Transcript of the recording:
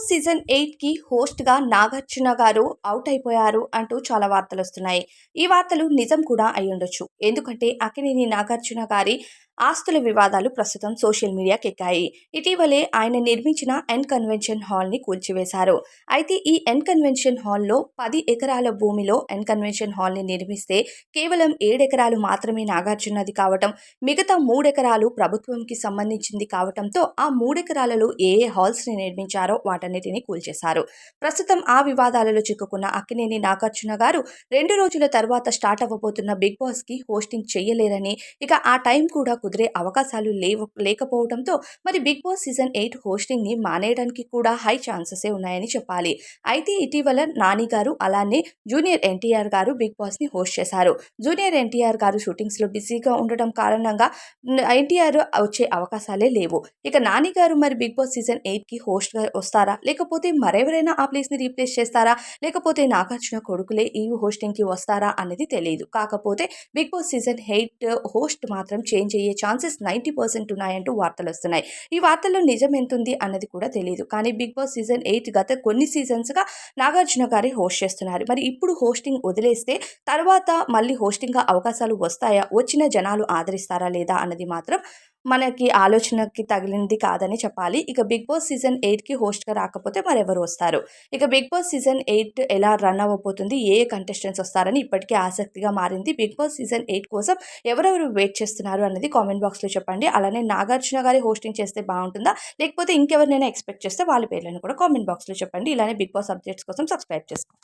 Boss season ఎయిట్కి హోస్ట్గా నాగార్జున గారు out అయిపోయారు అంటూ చాలా వార్తలు వస్తున్నాయి. ఈ వార్తలు నిజం కూడా అయ్యుండొచ్చు. ఎందుకంటే అక్కినేని నాగార్జున గారి ఆస్తుల వివాదాలు ప్రస్తుతం సోషల్ మీడియాకి ఎక్కాయి. ఇటీవలే ఆయన నిర్మించిన ఎన్ కన్వెన్షన్ హాల్ని కూల్చివేశారు. అయితే ఈ ఎన్ కన్వెన్షన్ హాల్లో పది ఎకరాల భూమిలో ఎన్ కన్వెన్షన్ హాల్ని నిర్మిస్తే కేవలం ఏడెకరాలు మాత్రమే నాగార్జునది కావటం మిగతా మూడెకరాలు ప్రభుత్వంకి సంబంధించింది కావటంతో ఆ మూడెకరాలలో ఏ ఏ హాల్స్ని నిర్మించారో వాటన్నిటిని కూల్చేశారు. ప్రస్తుతం ఆ వివాదాలలో చిక్కుకున్న అక్కినేని నాగార్జున గారు రెండు రోజుల తర్వాత స్టార్ట్ అవ్వబోతున్న బిగ్ బాస్కి హోస్టింగ్ చేయలేరని ఇక ఆ టైం కూడా కుదిరే అవకాశాలు లేవు లేకపోవడంతో మరి బిగ్ బాస్ సీజన్ ఎయిట్ హోస్టింగ్ని మానేయడానికి కూడా హై ఛాన్సెస్ ఉన్నాయని చెప్పాలి. అయితే ఇటీవల నాని గారు అలానే జూనియర్ ఎన్టీఆర్ గారు బిగ్ బాస్ని హోస్ట్ చేశారు. జూనియర్ ఎన్టీఆర్ గారు షూటింగ్స్లో బిజీగా ఉండటం కారణంగా ఎన్టీఆర్ వచ్చే అవకాశాలే లేవు. ఇక నాని గారు మరి బిగ్ బాస్ సీజన్ ఎయిట్కి హోస్ట్గా వస్తారా? లేకపోతే మరెవరైనా ఆ ప్లేస్ని రీప్లేస్ చేస్తారా? లేకపోతే నాగార్జున కొడుకులే ఈ హోస్టింగ్కి వస్తారా? అనేది తెలియదు కాకపోతే Bigg Boss season eight host మాత్రం చేంజ్ అయ్యే ఛాన్సెస్ నైంటీ పర్సెంట్ ఉన్నాయంటూ వార్తలు వస్తున్నాయి. ఈ వార్తల్లో నిజం ఎంతుంది అన్నది కూడా తెలియదు కానీ బిగ్ బాస్ సీజన్ ఎయిట్ గత కొన్ని సీజన్స్గా నాగార్జున గారి హోస్ట్ చేస్తున్నారు. మరి ఇప్పుడు హోస్టింగ్ వదిలేస్తే తర్వాత మళ్ళీ హోస్టింగ్గా అవకాశాలు వస్తాయా? వచ్చిన జనాలు ఆదరిస్తారా లేదా? అన్నది మాత్రం మనకి ఆలోచనకి తగిలింది కాదని చెప్పాలి. ఇక బిగ్ బాస్ సీజన్ ఎయిట్కి హోస్ట్గా రాకపోతే మరెవరు వస్తారు? ఇక బిగ్ బాస్ సీజన్ ఎయిట్ ఎలా రన్ అవ్వబోతుంది? ఏ ఏ కంటెస్టెంట్స్ వస్తారని ఇప్పటికే ఆసక్తిగా మారింది బిగ్ బాస్ సీజన్ ఎయిట్ కోసం ఎవరెవరు వెయిట్ చేస్తున్నారు అన్నది కామెంట్ బాక్స్లో చెప్పండి. అలానే నాగార్జున గారి హోస్టింగ్ చేస్తే బాగుంటుందా? లేకపోతే ఇంకెవరినైనా ఎక్స్పెక్ట్ చేస్తే వాళ్ళ పేర్లను కూడా కామెంట్ బాక్స్లో చెప్పండి. ఇలానే బిగ్ బాస్ అప్డేట్స్ కోసం సబ్స్క్రైబ్ చేసుకోండి